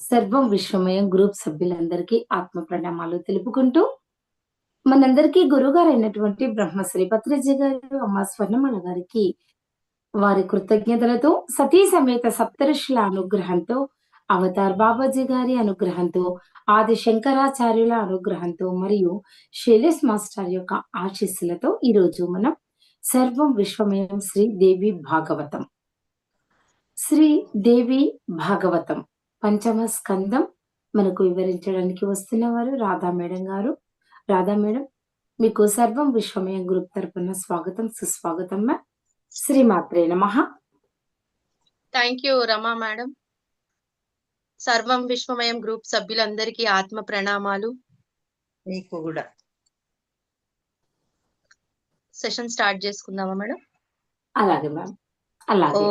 సర్వం విశ్వమయం గ్రూప్ సభ్యులందరికీ ఆత్మ ప్రణామాలు తెలుపుకుంటూ మనందరికీ గురుగారు అయినటువంటి బ్రహ్మశ్రీ భద్రజీ గారు అమ్మ స్వర్ణమల గారికి వారి కృతజ్ఞతలతో సతీ సమేత సప్తరుషుల అనుగ్రహంతో అవతార్ బాబాజీ గారి అనుగ్రహంతో ఆది శంకరాచార్యుల అనుగ్రహంతో మరియు శైలేష్ మాస్టర్ యొక్క ఆశీస్సులతో ఈ రోజు మనం సర్వం విశ్వమయం శ్రీ దేవి భాగవతం. శ్రీ దేవి భాగవతం. పంచమ స్కందం మనకు వివరించడానికి వస్తున్న వారు రాధా మేడం గారు. రాధా మేడం మీకు సర్వం విశ్వమయం గ్రూప్ తరపున స్వాగతం సుస్వాగతం మ్యామ్. శ్రీమాత్రే నమ. Thank you Rama madam. సర్వం విశ్వమయం గ్రూప్ సభ్యులందరికీ ఆత్మ ప్రణామాలు. నీకు కూడా. సెషన్ స్టార్ట్ చేసుకుందామా మేడం? అలాగే మ్యామ్. अल्लाह के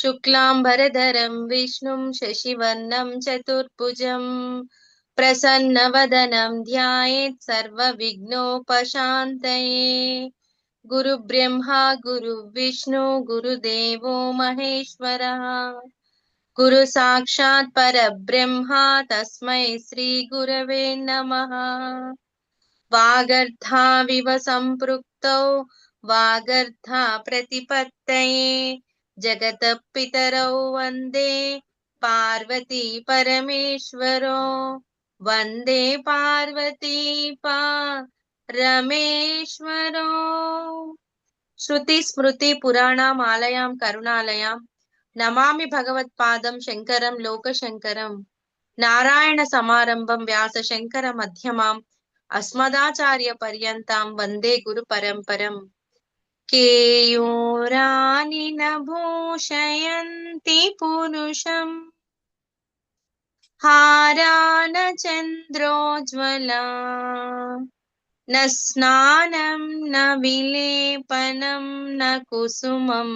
शुक्लां भरधरं विष्णुं शशिवर्णं चतुर्भुजं प्रसन्नवदनं ध्यायेत् सर्वविघ्नोपशान्तये गुरुब्रह्मा गुरुविष्णु गुरुदेवो महेश्वरः गुरुसाक्षात् परब्रह्मा तस्मै श्रीगुरवे नमः శ్రీ వాగర్థావివ సంపృక్తౌ వాగర్థా ప్రతిపత్తయే జగత పితరౌ వందే పార్వతీ పరమేశ్వరో వందే పార్వతీ పా రమేశ్వరో శృతి స్మృతి పురాణామాలయాం కరుణాలయాం నమామి భగవత్పాదం శంకరం లోకశంకరం నారాయణ సమారంభం వ్యాస శంకర మధ్యమాం అస్మదాచార్య పర్యంతం వందే గురు పరంపరం. కేయోరాని భూషయంతి పురుషం. హారాన చంద్రోజ్వలా. న స్నానం న విలేపనం న కుసుమం.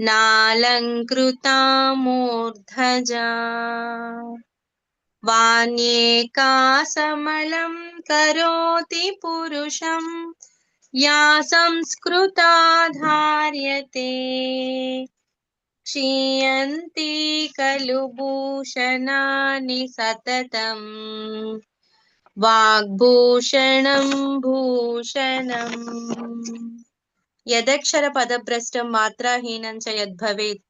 నాలంకృతామూర్ధజా వాణ్యేకాసమలం కరోతి పురుషం యా సంస్కృతా ధార్యతే క్షీయంతి ఖలు భూషణాని సతతం వాగ్భూషణం భూషణం. యదక్షర పదభ్రష్టం మాత్రాహీనం చ యద్భవేత్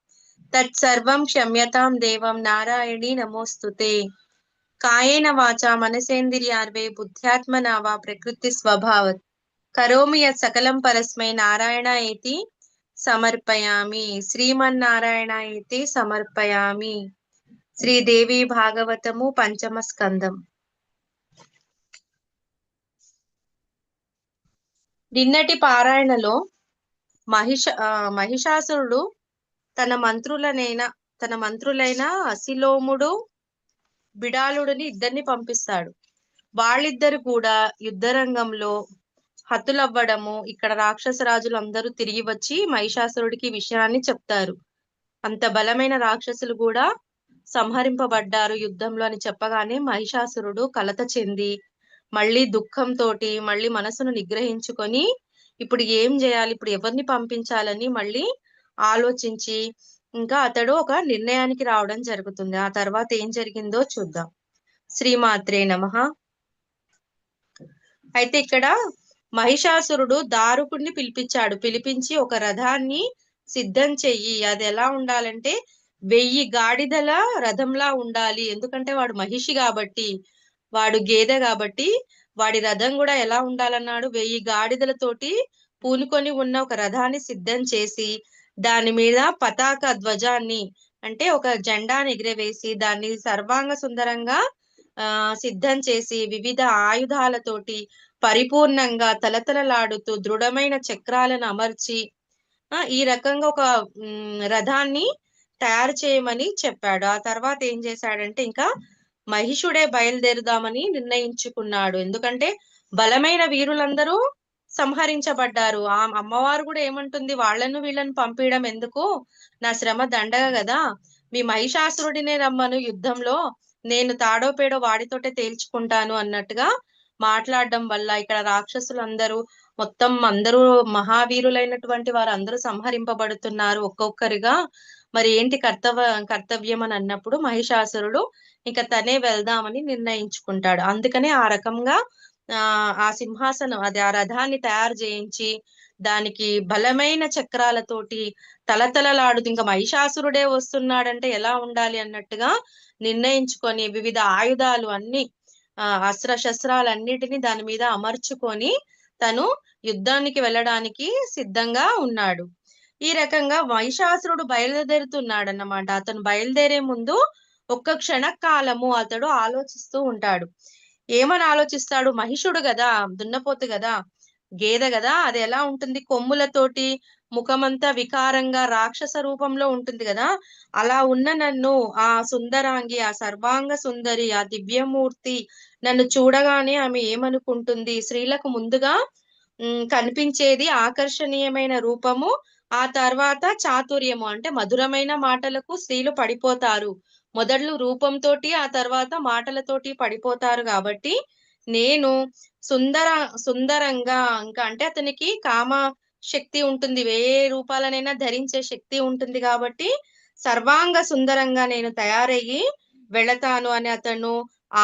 తత్సర్వం క్షమ్యతాం దేవం నారాయణి నమోస్తుతే. కాయేన వాచా మనసేంద్రియార్వే బుద్ధ్యాత్మనా వా ప్రకృతి స్వభావత్. కరోమి యత్ సకలం పరస్మై నారాయణ ఏతి సమర్పయామి. శ్రీమన్నారాయణ ఏతి సమర్పయామి. శ్రీదేవి భాగవతము పంచమ స్కందం నిన్నటి పారాయణలో మహిష మహిషాసురుడు తన మంత్రులనైన తన మంత్రులైన అసిలోముడు బిడాలుడిని ఇద్దరిని పంపిస్తాడు. వాళ్ళిద్దరు కూడా యుద్ధరంగంలో హతులవ్వడము ఇక్కడ రాక్షస రాజులు అందరూ తిరిగి వచ్చి మహిషాసురుడికి విషయాన్ని చెప్తారు. అంత బలమైన రాక్షసులు కూడా సంహరింపబడ్డారు యుద్ధంలో అని చెప్పగానే మహిషాసురుడు కలత చెంది మళ్ళీ దుఃఖంతో మళ్ళీ మనసును నిగ్రహించుకొని ఇప్పుడు ఏం చేయాలి? ఇప్పుడు ఎవరిని పంపించాలని మళ్ళీ ఆలోచించి ఇంకా అతడు ఒక నిర్ణయానికి రావడం జరుగుతుంది. ఆ తర్వాత ఏం జరిగిందో చూద్దాం. శ్రీమాత్రే నమ. అయితే ఇక్కడ మహిషాసురుడు దారుకుడిని పిలిపించాడు. పిలిపించి ఒక రథాన్ని సిద్ధం చెయ్యి. అది ఎలా ఉండాలంటే వెయ్యి గాడిదల రథంలా ఉండాలి. ఎందుకంటే వాడు మహిషి కాబట్టి వాడు గేదె కాబట్టి వాడి రథం కూడా ఎలా ఉండాలన్నాడు? వెయ్యి గాడిదలతోటి పూనుకొని ఉన్న ఒక రథాన్ని సిద్ధం చేసి దాని మీద పతాక ధ్వజాన్ని అంటే ఒక జెండాని ఎగిరవేసి దాన్ని సర్వాంగ సుందరంగా ఆ సిద్ధం చేసి వివిధ ఆయుధాలతోటి పరిపూర్ణంగా తలతలలాడుతూ దృఢమైన చక్రాలను అమర్చి ఆ ఈ రకంగా ఒక రథాన్ని తయారు చేయమని చెప్పాడు. ఆ తర్వాత ఏం చేశాడంటే ఇంకా మహిషుడే బయలుదేరుదామని నిర్ణయించుకున్నాడు. ఎందుకంటే బలమైన వీరులందరూ సంహరించబడ్డారు. ఆ అమ్మవారు కూడా ఏమంటుంది? వాళ్ళను వీళ్ళను పంపించడం ఎందుకు? నా శ్రమ దండగ కదా మీ మహిషాసురుడినే రమ్మను యుద్ధంలో. నేను తాడో పేడో వాడితోటే తేల్చుకుంటాను అన్నట్టుగా మాట్లాడడం వల్ల ఇక్కడ రాక్షసులందరూ మొత్తం అందరూ మహావీరులైనటువంటి వారు అందరూ సంహరింపబడుతున్నారు ఒక్కొక్కరిగా. మరి ఏంటి కర్తవ్య కర్తవ్యం అని అన్నప్పుడు మహిషాసురుడు ఇంకా తనే వెళ్దామని నిర్ణయించుకుంటాడు. అందుకనే ఆ రకంగా ఆ ఆ సింహాసనం అది ఆ రథాన్ని తయారు చేయించి దానికి బలమైన చక్రాలతోటి తలతలలాడుతూ ఇంకా మహిషాసురుడే వస్తున్నాడంటే ఎలా ఉండాలి అన్నట్టుగా నిర్ణయించుకొని వివిధ ఆయుధాలు అన్ని అస్త్ర శస్త్రాలన్నిటిని దాని మీద అమర్చుకొని తను యుద్ధానికి వెళ్ళడానికి సిద్ధంగా ఉన్నాడు. ఈ రకంగా మహిషాసురుడు బయలుదేరుతున్నాడు అన్నమాట అతను బయలుదేరే ముందు ఒక్క క్షణ కాలము అతడు ఆలోచిస్తూ ఉంటాడు. ఏమని ఆలోచిస్తాడు? మహిషుడు కదా దున్నపోతు కదా గేదె కదా అది ఎలా ఉంటుంది? కొమ్ములతోటి ముఖమంతా వికారంగా రాక్షస రూపంలో ఉంటుంది కదా అలా ఉన్న నన్ను ఆ సుందరాంగి ఆ సర్వాంగ సుందరి ఆ దివ్యమూర్తి నన్ను చూడగానే ఆమె ఏమనుకుంటుంది? స్త్రీలకు ముందుగా కనిపించేది ఆకర్షణీయమైన రూపము ఆ తర్వాత చాతుర్యము. అంటే మధురమైన మాటలకు స్త్రీలు పడిపోతారు. మొదట్లో రూపంతోటి ఆ తర్వాత మాటలతోటి పడిపోతారు కాబట్టి నేను సుందర సుందరంగా ఇంకా అంటే అతనికి కామ శక్తి ఉంటుంది. ఏ రూపాలనైనా ధరించే శక్తి ఉంటుంది కాబట్టి సర్వాంగ సుందరంగా నేను తయారయ్యి వెళతాను అని అతను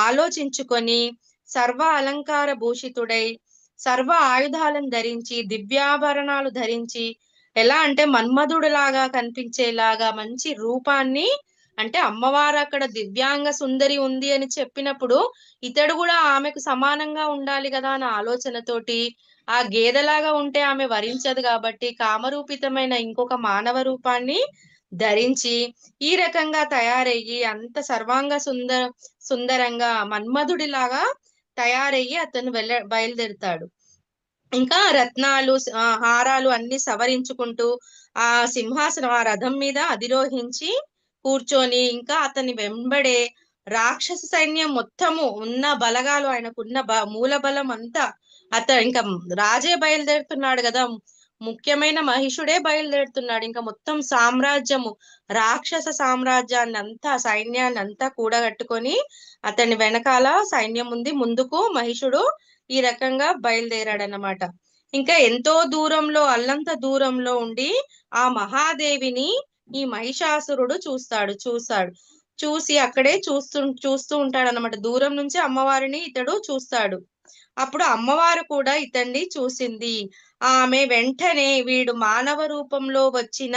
ఆలోచించుకొని సర్వ అలంకార భూషితుడై సర్వ ఆయుధాలను ధరించి దివ్యాభరణాలు ధరించి ఎలా అంటే మన్మధుడులాగా కనిపించేలాగా మంచి రూపాన్ని అంటే అమ్మవారు అక్కడ దివ్యాంగ సుందరి ఉంది అని చెప్పినప్పుడు ఇతడు కూడా ఆమెకు సమానంగా ఉండాలి కదా అన్న ఆలోచనతోటి ఆ గేదెలాగా ఉంటే ఆమె వరించదు కాబట్టి కామరూపితమైన ఇంకొక మానవ రూపాన్ని ధరించి ఈ రకంగా తయారయ్యి అంత సర్వాంగ సుందర సుందరంగా మన్మధుడిలాగా తయారయ్యి అతను వెళ్ళ బయలుదేరుతాడు. ఇంకా రత్నాలు హారాలు అన్ని సవరించుకుంటూ ఆ సింహాసనం ఆ రథం మీద అధిరోహించి కూర్చొని ఇంకా అతని వెంబడే రాక్షస సైన్యం మొత్తము ఉన్న బలగాలు ఆయనకున్న బ మూల బలం అంతా అత ఇంకా రాజే బయలుదేరుతున్నాడు కదా. ముఖ్యమైన మహిషుడే బయలుదేరుతున్నాడు. ఇంకా మొత్తం సామ్రాజ్యము రాక్షస సామ్రాజ్యాన్ని అంతా సైన్యాన్ని అంతా కూడగట్టుకొని అతని వెనకాల సైన్యం ఉంది. ముందుకు మహిషుడు ఈ రకంగా బయలుదేరాడనమాట ఇంకా ఎంతో దూరంలో అల్లంత దూరంలో ఉండి ఆ మహాదేవిని ఈ మహిషాసురుడు చూస్తాడు చూస్తాడు చూసి అక్కడే చూస్తూ చూస్తూ ఉంటాడు అనమాట దూరం నుంచి అమ్మవారిని ఇతడు చూస్తాడు. అప్పుడు అమ్మవారు కూడా ఇతన్ని చూసింది. ఆమె వెంటనే వీడు మానవ రూపంలో వచ్చిన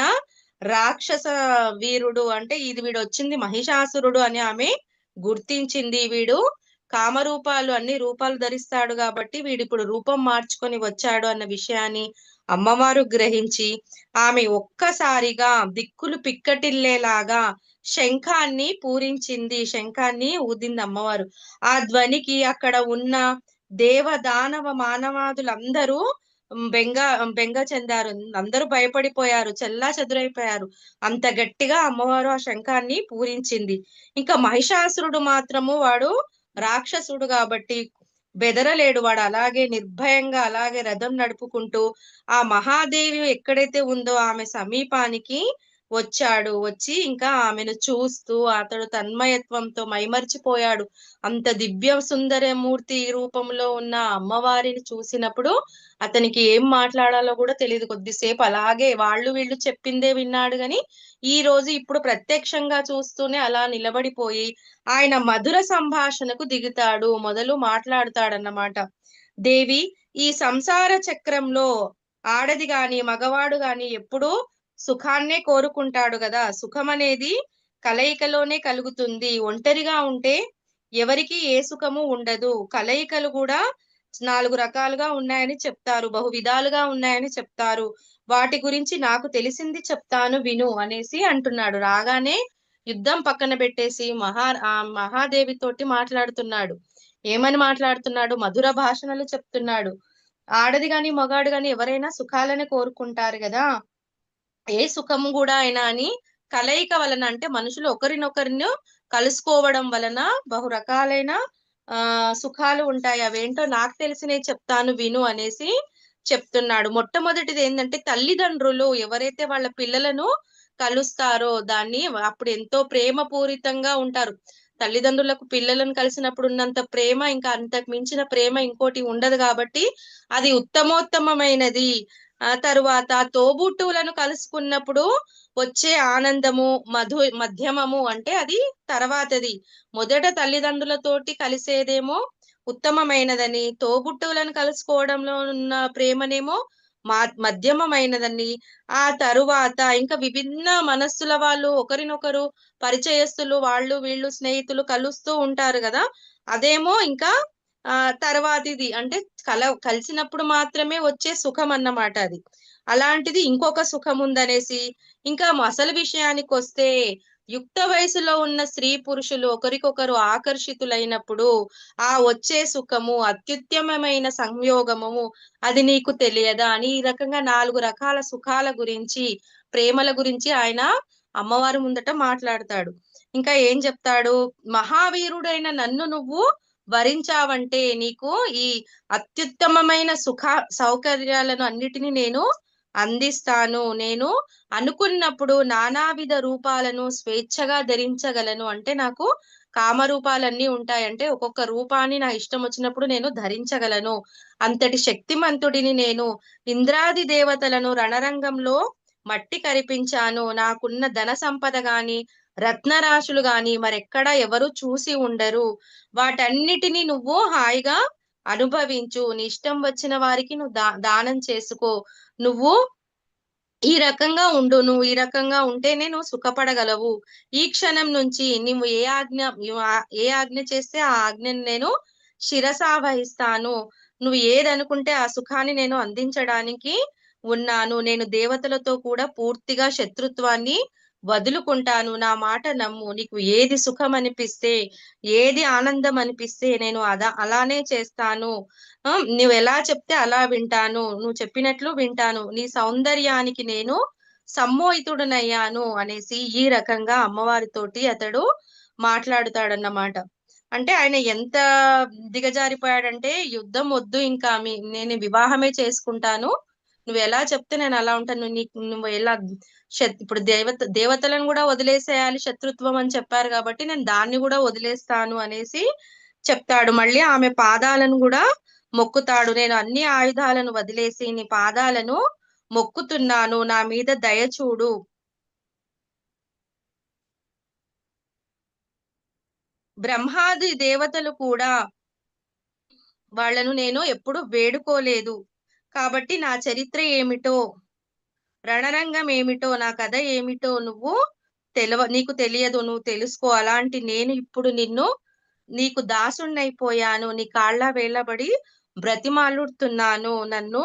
రాక్షస వీరుడు అంటే ఇది వీడు వచ్చింది మహిషాసురుడు అని ఆమె గుర్తించింది వీడు. కామరూపాలు అన్ని రూపాలు ధరిస్తాడు కాబట్టి వీడు ఇప్పుడు రూపం మార్చుకొని వచ్చాడు అన్న విషయాన్ని అమ్మవారు గ్రహించి ఆమె ఒక్కసారిగా దిక్కులు పిక్కటిల్లేలాగా శంఖాన్ని పూరించింది శంఖాన్ని ఊదింది అమ్మవారు. ఆ ధ్వనికి అక్కడ ఉన్న దేవ దానవ మానవాదులందరూ బెంగ బెంగ చెందారు. అందరూ భయపడిపోయారు చెల్లా చెదురైపోయారు. అంత గట్టిగా అమ్మవారు ఆ శంఖాన్ని పూరించింది. ఇంకా మహిషాసురుడు మాత్రము వాడు రాక్షసుడు కాబట్టి బెదరలేడు వాడు. అలాగే నిర్భయంగా అలాగే రథం నడుపుకుంటూ ఆ మహాదేవి ఎక్కడైతే ఉందో ఆమె సమీపానికి వచ్చాడు. వచ్చి ఇంకా ఆమెను చూస్తూ అతడు తన్మయత్వంతో మైమర్చిపోయాడు. అంత దివ్య సుందర మూర్తి రూపంలో ఉన్న అమ్మవారిని చూసినప్పుడు అతనికి ఏం మాట్లాడాలో కూడా తెలియదు కొద్దిసేపు అలాగే వాళ్ళు వీళ్ళు చెప్పిందే విన్నాడు గాని ఈ రోజు ఇప్పుడు ప్రత్యక్షంగా చూస్తూనే అలా నిలబడిపోయి ఆయన మధుర సంభాషణకు దిగుతాడు. మొదలు మాట్లాడతాడన్నమాట. దేవి ఈ సంసార చక్రంలో ఆడది గాని మగవాడు గాని ఎప్పుడూ సుఖాన్నే కోరుకుంటాడు కదా. సుఖం అనేది కలయికలోనే కలుగుతుంది. ఒంటరిగా ఉంటే ఎవరికి ఏ సుఖము ఉండదు. కలయికలు కూడా నాలుగు రకాలుగా ఉన్నాయని చెప్తారు. బహు విధాలుగా ఉన్నాయని చెప్తారు. వాటి గురించి నాకు తెలిసింది చెప్తాను విను అనేసి అంటున్నాడు. రాగానే యుద్ధం పక్కన పెట్టేసి మహా ఆ మహాదేవి తోటి మాట్లాడుతున్నాడు. ఏమని మాట్లాడుతున్నాడు? మధుర భాషణలు చెప్తున్నాడు. ఆడది గాని మగాడు గాని ఎవరైనా సుఖాలని కోరుకుంటారు కదా. ఏ సుఖము కూడా అయినా అని కలయిక వలన అంటే మనుషులు ఒకరినొకరిని కలుసుకోవడం వలన బహు రకాలైన ఆ సుఖాలు ఉంటాయి. అవేంటో నాకు తెలిసినవి చెప్తాను విను అనేసి చెప్తున్నాడు. మొట్టమొదటిది ఏంటంటే తల్లిదండ్రులు ఎవరైతే వాళ్ళ పిల్లలను కలుస్తారో దాన్ని అప్పుడు ఎంతో ప్రేమ పూరితంగా ఉంటారు. తల్లిదండ్రులకు పిల్లలను కలిసినప్పుడు ఉన్నంత ప్రేమ ఇంకా అంతకు మించిన ప్రేమ ఇంకోటి ఉండదు కాబట్టి అది ఉత్తమోత్తమమైనది. ఆ తరువాత తోబుట్టువులను కలుసుకున్నప్పుడు వచ్చే ఆనందము మధు మధ్యమము అంటే అది తర్వాతది. మొదట తల్లిదండ్రులతోటి కలిసేదేమో ఉత్తమమైనదని తోబుట్టువులను కలుసుకోవడంలో ఉన్న ప్రేమనేమో మా మధ్యమమైనదని. ఆ తరువాత ఇంకా విభిన్న మనస్సుల వాళ్ళు ఒకరినొకరు పరిచయస్తులు వాళ్ళు వీళ్ళు స్నేహితులు కలుస్తూ ఉంటారు కదా. అదేమో ఇంకా ఆ తర్వాతిది. అంటే కల కలిసినప్పుడు మాత్రమే వచ్చే సుఖం అన్నమాట అది. అలాంటిది ఇంకొక సుఖం ఉందనేసి ఇంకా అసలు విషయానికి వస్తే యుక్త వయసులో ఉన్న స్త్రీ పురుషులు ఒకరికొకరు ఆకర్షితులైనప్పుడు ఆ వచ్చే సుఖము అత్యుత్తమమైన సంయోగము అది నీకు తెలియదా? అని ఈ రకంగా నాలుగు రకాల సుఖాల గురించి ప్రేమల గురించి ఆయన అమ్మవారి ముందట మాట్లాడతాడు. ఇంకా ఏం చెప్తాడు? మహావీరుడైన నన్ను నువ్వు వరించావంటే నీకు ఈ అత్యుత్తమమైన సుఖ సౌకర్యాలను అన్నిటినీ నేను అందిస్తాను. నేను అనుకున్నప్పుడు నానావిధ రూపాలను స్వేచ్ఛగా ధరించగలను. అంటే నాకు కామరూపాలన్నీ ఉంటాయంటే ఒక్కొక్క రూపాన్ని నా ఇష్టం వచ్చినప్పుడు నేను ధరించగలను. అంతటి శక్తిమంతుడిని నేను ఇంద్రాది దేవతలను రణరంగంలో మట్టి కరిపించాను. నాకున్న ధన సంపద గాని రత్నరాశులు గాని మరెక్కడా ఎవరు చూసి ఉండరు. వాటన్నిటిని నువ్వు హాయిగా అనుభవించు. నీ ఇష్టం వచ్చిన వారికి నువ్వు దా దానం చేసుకో. నువ్వు ఈ రకంగా ఉండు. నువ్వు ఈ రకంగా ఉంటేనే నువ్వు సుఖపడగలవు. ఈ క్షణం నుంచి నువ్వు ఏ ఆజ్ఞ ఏ ఆజ్ఞ చేస్తే ఆ ఆజ్ఞను నేను శిరసా వహిస్తాను నువ్వు ఏదనుకుంటే ఆ సుఖాన్ని నేను అందించడానికి ఉన్నాను. నేను దేవతలతో కూడా పూర్తిగా శత్రుత్వాన్ని వదులుకుంటాను. నా మాట నమ్ము. నీకు ఏది సుఖం అనిపిస్తే ఏది ఆనందం అనిపిస్తే నేను అదా అలానే చేస్తాను. నువ్వు ఎలా చెప్తే అలా వింటాను. నువ్వు చెప్పినట్లు వింటాను. నీ సౌందర్యానికి నేను సమ్మోహితుడనయ్యాను అనేసి ఈ రకంగా అమ్మవారితోటి అతడు మాట్లాడుతాడన్నమాట. అంటే ఆయన ఎంత దిగజారిపోయాడంటే యుద్ధం వద్దు ఇంకా మీ నేను వివాహమే చేసుకుంటాను. నువ్వు ఎలా చెప్తే నేను అలా ఉంటాను నీకు నువ్వు ఎలా ఇప్పుడు దేవత దేవతలను కూడా వదిలేసేయాలి శత్రుత్వం అని చెప్పారు కాబట్టి నేను దాన్ని కూడా వదిలేస్తాను అనేసి చెప్తాడు. మళ్ళీ ఆమె పాదాలను కూడా మొక్కుతాడు. నేను అన్ని ఆయుధాలను వదిలేసి నీ పాదాలను మొక్కుతున్నాను. నా మీద దయ చూడు. బ్రహ్మాది దేవతలు కూడా వాళ్ళను నేను ఎప్పుడు వేడుకోలేదు. కాబట్టి నా చరిత్ర ఏమిటో? రణరంగం ఏమిటో? నా కథ ఏమిటో నువ్వు తెలవ నీకు తెలియదు నువ్వు తెలుసుకో. అలాంటి నేను ఇప్పుడు నిన్ను నీకు దాసుణ్ణైపోయాను. నీ కాళ్ళ వేళ్ళబడి బ్రతిమాలుడుతున్నాను. నన్ను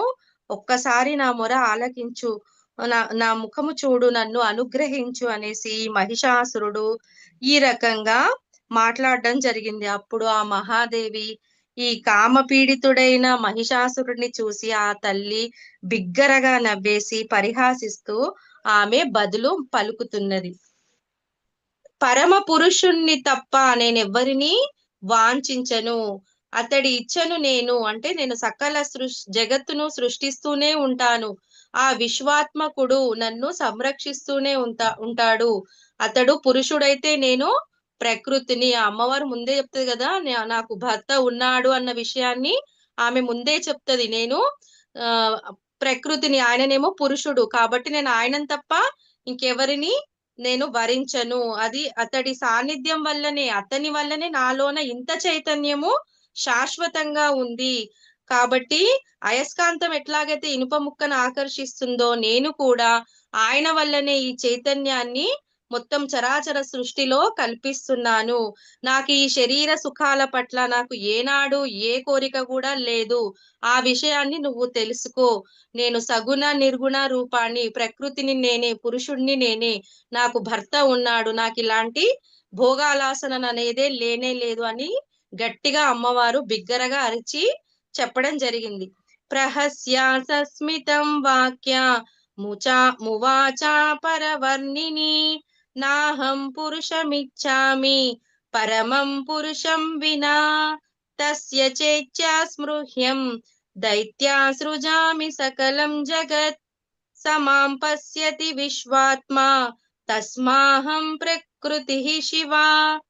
ఒక్కసారి నా మొర ఆలకించు. నా నా ముఖము చూడు నన్ను అనుగ్రహించు అనేసి మహిషాసురుడు ఈ రకంగా మాట్లాడడం జరిగింది. అప్పుడు ఆ మహాదేవి ఈ కామపీడితుడైన మహిషాసురుడిని చూసి ఆ తల్లి బిగ్గరగా నవ్వేసి పరిహాసిస్తూ ఆమె బదులు పలుకుతున్నది. పరమ పురుషుణ్ణి తప్ప నేనెవ్వరిని వాంఛించను. అతడి ఇచ్చను నేను. అంటే నేను సకల సృష్ జగత్తును సృష్టిస్తూనే ఉంటాను. ఆ విశ్వాత్మకుడు నన్ను సంరక్షిస్తూనే ఉంటా ఉంటాడు. అతడు పురుషుడైతే నేను ప్రకృతిని ఆ అమ్మవారు ముందే చెప్తుంది కదా నాకు భర్త ఉన్నాడు అన్న విషయాన్ని ఆమె ముందే చెప్తది. నేను ఆ ప్రకృతిని ఆయననేమో పురుషుడు కాబట్టి నేను ఆయనను తప్ప ఇంకెవరిని నేను వరించను. అది అతడి సాన్నిధ్యం వల్లనే అతని వల్లనే నాలోన ఇంత చైతన్యము శాశ్వతంగా ఉంది. కాబట్టి అయస్కాంతం ఎట్లాగైతే ఇనుప ముక్కను ఆకర్షిస్తుందో నేను కూడా ఆయన వల్లనే ఈ చైతన్యాన్ని మొత్తం చరాచర సృష్టిలో కల్పిస్తున్నాను. నాకు ఈ శరీర సుఖాల పట్ల నాకు ఏనాడు ఏ కోరిక కూడా లేదు. ఆ విషయాన్ని నువ్వు తెలుసుకో. నేను సగుణ నిర్గుణ రూపాన్ని ప్రకృతిని నేనే పురుషుణ్ణి నేనే నాకు భర్త ఉన్నాడు నాకు ఇలాంటి భోగాలాసన అనేదే లేనే లేదు అని గట్టిగా అమ్మవారు బిగ్గరగా అరిచి చెప్పడం జరిగింది. ప్రహస్య సస్మితం వాక్య. ముచా మువాచా పరవర్ణిని. नाहं पुरुषमिच्छामि, परमं पुरुषं विना। तस्य चेच्छा स्मृह्यं, दैत्या सृजामि सकलं जगत्। स माँ पश्यति विश्वात्मा, तस्माहं प्रकृति शिवा।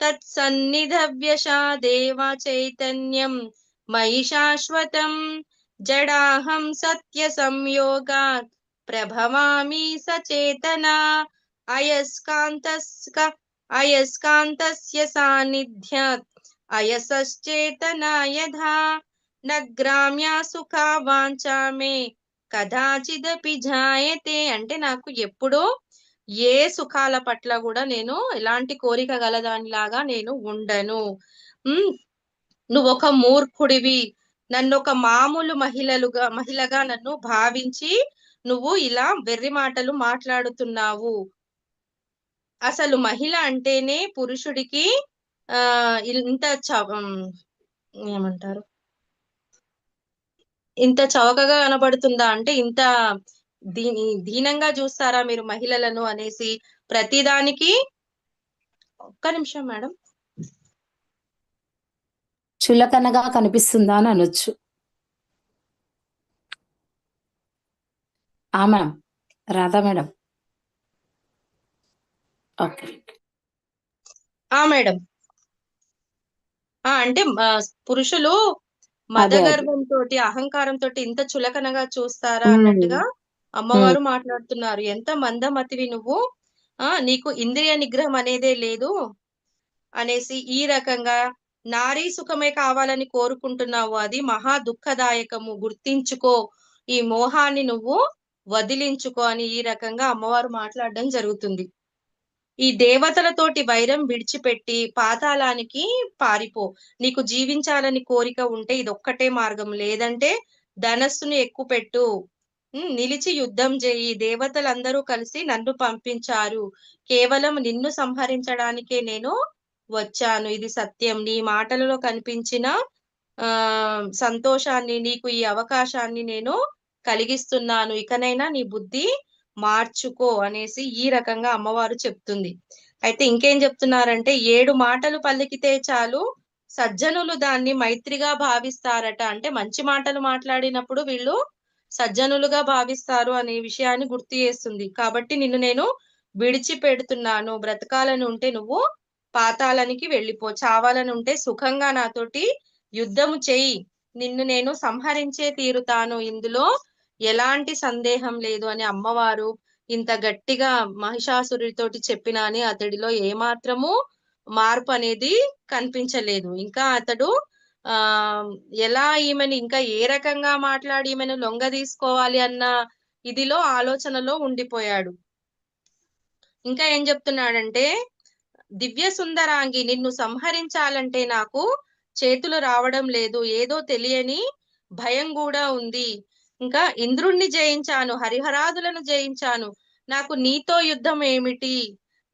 तत्सन्निधव्यशा देवा चैतन्यं, मयि शाश्वतं जडाहं सत्यसंयोगात्, प्रभवामि सचेतना। అయస్కాంతస్క అయస్కాంతస్య సాన్నిధ్యాత్ అయసశ్చేతనా యథా న గ్రామ్యా సుఖా వాంఛామే కదాచిదపి జాయతే అంటే నాకు ఎప్పుడో ఏ సుఖాల పట్ల కూడా నేను ఎలాంటి కోరిక గలదానిలాగా నేను ఉండను. ఉమ్, నువ్వు ఒక మూర్ఖుడివి. నన్ను ఒక మామూలు మహిళలుగా మహిళగా నన్ను భావించి నువ్వు ఇలా వెర్రి మాటలు మాట్లాడుతున్నావు. అసలు మహిళ అంటేనే పురుషుడికి ఆ ఇంత చ ఏమంటారు? ఇంత చవకగా కనబడుతుందా? అంటే ఇంత దీని దీనంగా చూస్తారా మీరు మహిళలను అనేసి? ప్రతిదానికి ఒక్క నిమిషం మేడం. చులకనగా కనిపిస్తుందా అని అనొచ్చు. ఆ madam. Radha madam. Okay. Madam. ఆ అంటే పురుషులు అదే. మదగర్వంతో అహంకారంతో ఇంత చులకనగా చూస్తారా. అన్నట్టుగా అమ్మవారు మాట్లాడుతున్నారు. ఎంత మందమతివి నువ్వు? ఆ నీకు ఇంద్రియ నిగ్రహం అనేదే లేదు అనేసి ఈ రకంగా నారీ సుఖమే కావాలని కోరుకుంటున్నావు. అది మహా దుఃఖదాయకము. గుర్తించుకో. ఈ మోహాన్ని నువ్వు వదిలించుకో అని ఈ రకంగా అమ్మవారు మాట్లాడడం జరుగుతుంది. ఈ దేవతలతోటి వైరం విడిచిపెట్టి పాతాళానికి పారిపో. నీకు జీవించాలని కోరిక ఉంటే ఇది ఒక్కటే మార్గం. లేదంటే ధనస్సును ఎక్కుపెట్టు పెట్టు. నిలిచి యుద్ధం చేయి. దేవతలందరూ కలిసి నన్ను పంపించారు. కేవలం నిన్ను సంహరించడానికే నేను వచ్చాను. ఇది సత్యం. నీ మాటలలో కనిపించిన ఆ సంతోషాన్ని నీకు ఈ అవకాశాన్ని నేను కలిగిస్తున్నాను. ఇకనైనా నీ బుద్ధి మార్చుకో అనేసి ఈ రకంగా అమ్మవారు చెప్తుంది. అయితే ఇంకేం చెప్తున్నారంటే ఏడు మాటలు పలికితే చాలు సజ్జనులు దాన్ని మైత్రిగా భావిస్తారట. అంటే మంచి మాటలు మాట్లాడినప్పుడు వీళ్ళు సజ్జనులుగా భావిస్తారు అనే విషయాన్ని గుర్తు చేస్తుంది. కాబట్టి నిన్ను నేను విడిచిపెడుతున్నాను. బ్రతకాలని ఉంటే నువ్వు పాతాలనికి వెళ్ళిపో. చావాలని ఉంటే సుఖంగా నాతోటి యుద్ధము చెయ్యి నిన్ను నేను సంహరించే తీరుతాను. ఇందులో ఎలాంటి సందేహం లేదు అని అమ్మవారు ఇంత గట్టిగా మహిషాసురుడితోటి చెప్పినా అని అతడిలో ఏమాత్రము మార్పు అనేది కనిపించలేదు. ఇంకా అతడు ఆ ఎలా ఈమెను ఇంకా ఏ రకంగా మాట్లాడి ఈమెను లొంగ తీసుకోవాలి అన్న ఇదిలో ఆలోచనలో ఉండిపోయాడు. ఇంకా ఏం చెప్తున్నాడంటే దివ్య సుందరాంగి నిన్ను సంహరించాలంటే నాకు చేతులు రావడం లేదు ఏదో తెలియని భయం కూడా ఉంది. ఇంకా ఇంద్రుణ్ణి జయించాను హరిహరాదులను జయించాను. నాకు నీతో యుద్ధం ఏమిటి?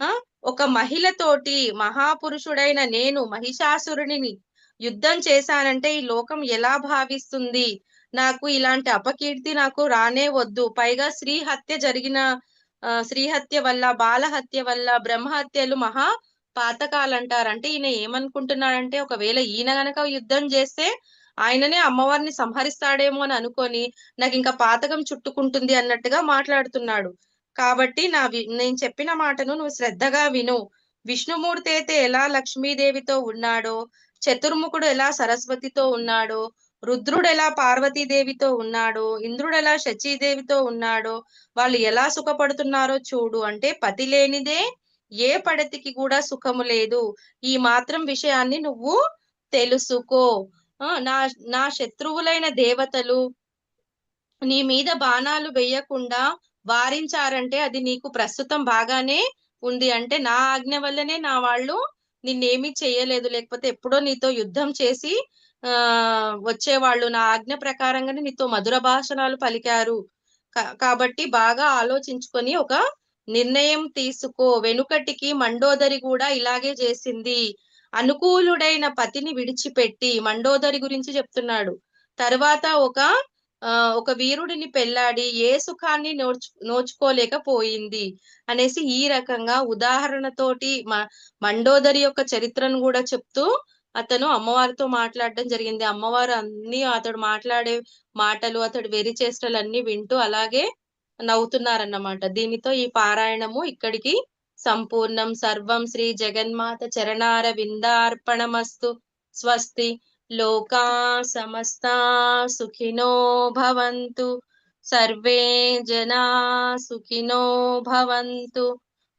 ఆ? ఒక మహిళతోటి మహాపురుషుడైన నేను మహిషాసురుడిని యుద్ధం చేశానంటే ఈ లోకం ఎలా భావిస్తుంది? నాకు ఇలాంటి అపకీర్తి నాకు రానే వద్దు. పైగా స్త్రీ హత్య జరిగిన స్త్రీ హత్య వల్ల బాల హత్య వల్ల బ్రహ్మ హత్యలు మహా పాతకాలు అంటారు అంటే ఈయన ఏమనుకుంటున్నాడంటే ఒకవేళ ఈయన గనక యుద్ధం చేస్తే ఆయననే అమ్మవారిని సంహరిస్తాడేమో అని అనుకొని నాకు ఇంకా పాతకం చుట్టుకుంటుంది అన్నట్టుగా మాట్లాడుతున్నాడు. కాబట్టి నా వి- నేను చెప్పిన మాటను నువ్వు శ్రద్ధగా విను. విష్ణుమూర్తి అయితే ఎలా లక్ష్మీదేవితో ఉన్నాడో చతుర్ముఖుడు ఎలా సరస్వతితో ఉన్నాడో రుద్రుడు ఎలా పార్వతీదేవితో ఉన్నాడో ఇంద్రుడు ఎలా శచీదేవితో ఉన్నాడో వాళ్ళు ఎలా సుఖపడుతున్నారో చూడు. అంటే పతి లేనిదే ఏ పడతికి కూడా సుఖము లేదు. ఈ మాత్రం విషయాన్ని నువ్వు తెలుసుకో. నా నా శత్రువులైన దేవతలు నీ మీద బాణాలు వేయకుండా వారించారంటే అది నీకు ప్రస్తుతం బాగానే ఉంది. అంటే నా ఆజ్ఞ వల్లనే నా వాళ్ళు నిన్నేమీ చేయలేదు. లేకపోతే ఎప్పుడో నీతో యుద్ధం చేసి ఆ వచ్చేవాళ్ళు. నా ఆజ్ఞ ప్రకారంగానే నీతో మధుర భాషణాలు పలికారు. కా- కాబట్టి బాగా ఆలోచించుకొని ఒక నిర్ణయం తీసుకో. వెనుకటికి మండోదరి కూడా ఇలాగే చేసింది. అనుకూలుడైన పతిని విడిచిపెట్టి మండోదరి గురించి చెప్తున్నాడు. తర్వాత ఒక ఒక వీరుడిని పెళ్ళాడి ఏ సుఖాన్ని నోచు నోచుకోలేకపోయింది అనేసి ఈ రకంగా ఉదాహరణతోటి మ మండోదరి యొక్క చరిత్రను కూడా చెప్తూ అతను అమ్మవారితో మాట్లాడడం జరిగింది. అమ్మవారు అన్ని అతడు మాట్లాడే మాటలు అతడు వెరి చేష్టలు అన్ని వింటూ అలాగే నవ్వుతున్నారన్నమాట. దీనితో ఈ పారాయణము ఇక్కడికి సంపూర్ణం సర్వం శ్రీ జగన్మాత చరణార విందార్పణమస్తు స్వస్తి లోకా సమస్తా సుఖినో భవంతు. సర్వే జనా సుఖినో భవంతు.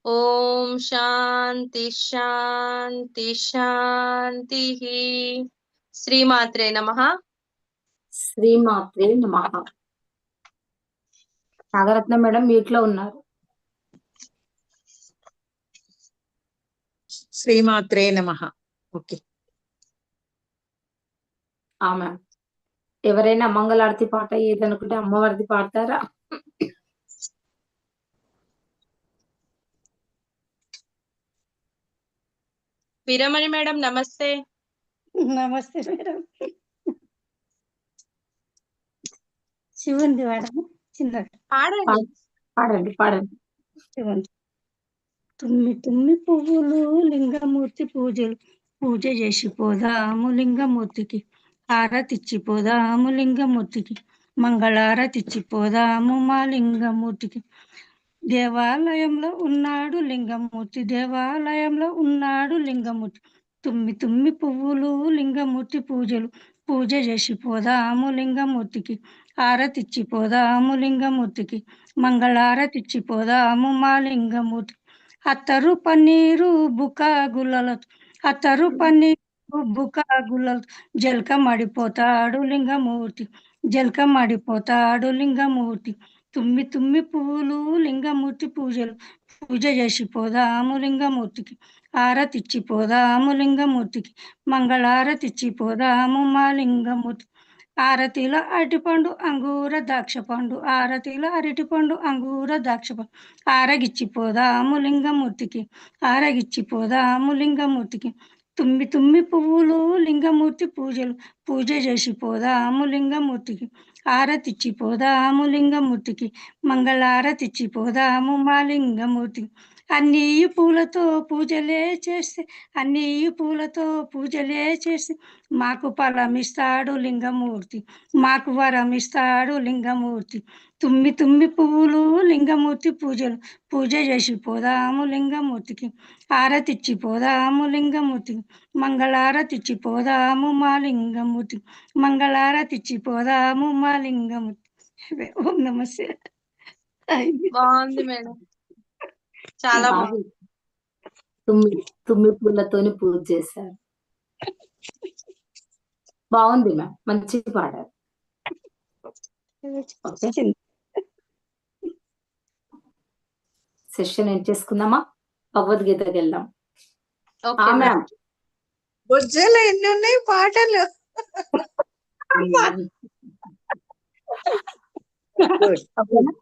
ఓం శాంతి శాంతి శాంతి. శ్రీమాత్రే నమ. శ్రీమాత్రే నమ. నాగరత్న మేడం మ్యూట్లో ఉన్నారు. శ్రీమాత్రే నమ. ఓకే. ఆమె ఎవరైనా మంగళారతి పాట ఏదనుకుంటే అమ్మవారిది పాడతారా? వీరమణి మేడం నమస్తే. నమస్తే మేడం. శివుంది మేడం చిన్న పాడండి. పాడండి పాడండి. శివుంది. తుమ్మి తుమ్మి పువ్వులు లింగమూర్తి పూజలు పూజ చేసి పోదాము లింగమూర్తికి. హారతిచ్చి పోదాము లింగమూర్తికి. మంగళారతిచ్చి పోదాము మా లింగమూర్తికి. దేవాలయంలో ఉన్నాడు లింగమూర్తి దేవాలయంలో ఉన్నాడు లింగమూర్తి. తుమ్మి తుమ్మి పువ్వులు లింగమూర్తి పూజలు పూజ చేసి పోదాము లింగమూర్తికి. హారతిచ్చి పోదాము లింగమూర్తికి. మంగళారతిచ్చి పోదాము మా లింగమూర్తి. అత్తరు పన్నీరు బుక గుల్లలతో. అత్తరు పన్నీరు బుక గుల్లలతో. జల్క మడిపోతాడు లింగమూర్తి. జల్క మడిపోతాడు లింగమూర్తి. తుమ్మి తుమ్మి పువ్వులు లింగమూర్తి పూజలు. పూజ చేసి పోదాము లింగమూర్తికి. హారతిచ్చి పోదాము లింగమూర్తికి. మంగళారతిచ్చి పోదాము మా లింగమూర్తి. ఆరతిలో అరటిపండు అంగూర ద్రాక్షపండు. ఆరతిలో అరటిపండు అంగూర ద్రాక్షపండు. ఆరగిచ్చి పోదాము లింగమూర్తికి. ఆరగిచ్చి లింగమూర్తికి. తుమ్మి తుమ్మి పువ్వులు లింగమూర్తి పూజలు. పూజ చేసి పోదాము లింగమూర్తికి. ఆరతిచ్చి పోదాము లింగమూర్తికి. మంగళారతిచ్చి మా లింగమూర్తికి అన్ని పూలతో పూజలే చేస్తే అన్ని పూలతో పూజలే చేస్తే మాకు ఫలమిస్తాడు లింగమూర్తి. మాకు వరం ఇస్తాడు లింగమూర్తి. తుమ్మి తుమ్మి పువ్వులు లింగమూర్తి పూజలు. పూజ చేసి పోదాము లింగమూర్తికి. ఆరతిచ్చి పోదాము లింగమూర్తికి. మంగళారతిచ్చి పోదాము మా లింగమూర్తి మంగళారతిచ్చి పోదాము మా లింగమూర్తి ఓం నమస్తే. బాగుంది మేడం. చాలా. తుమ్మి తుమ్మి పూలతోని పూజ చేశారు. బాగుంది మ్యామ్ మంచి పాడారు సెషన్ ఏం చేసుకుందామా? భగవద్గీతకి వెళ్దాం మ్యామ్. బొజ్జలు ఎన్ని ఉన్నాయి పాటలు?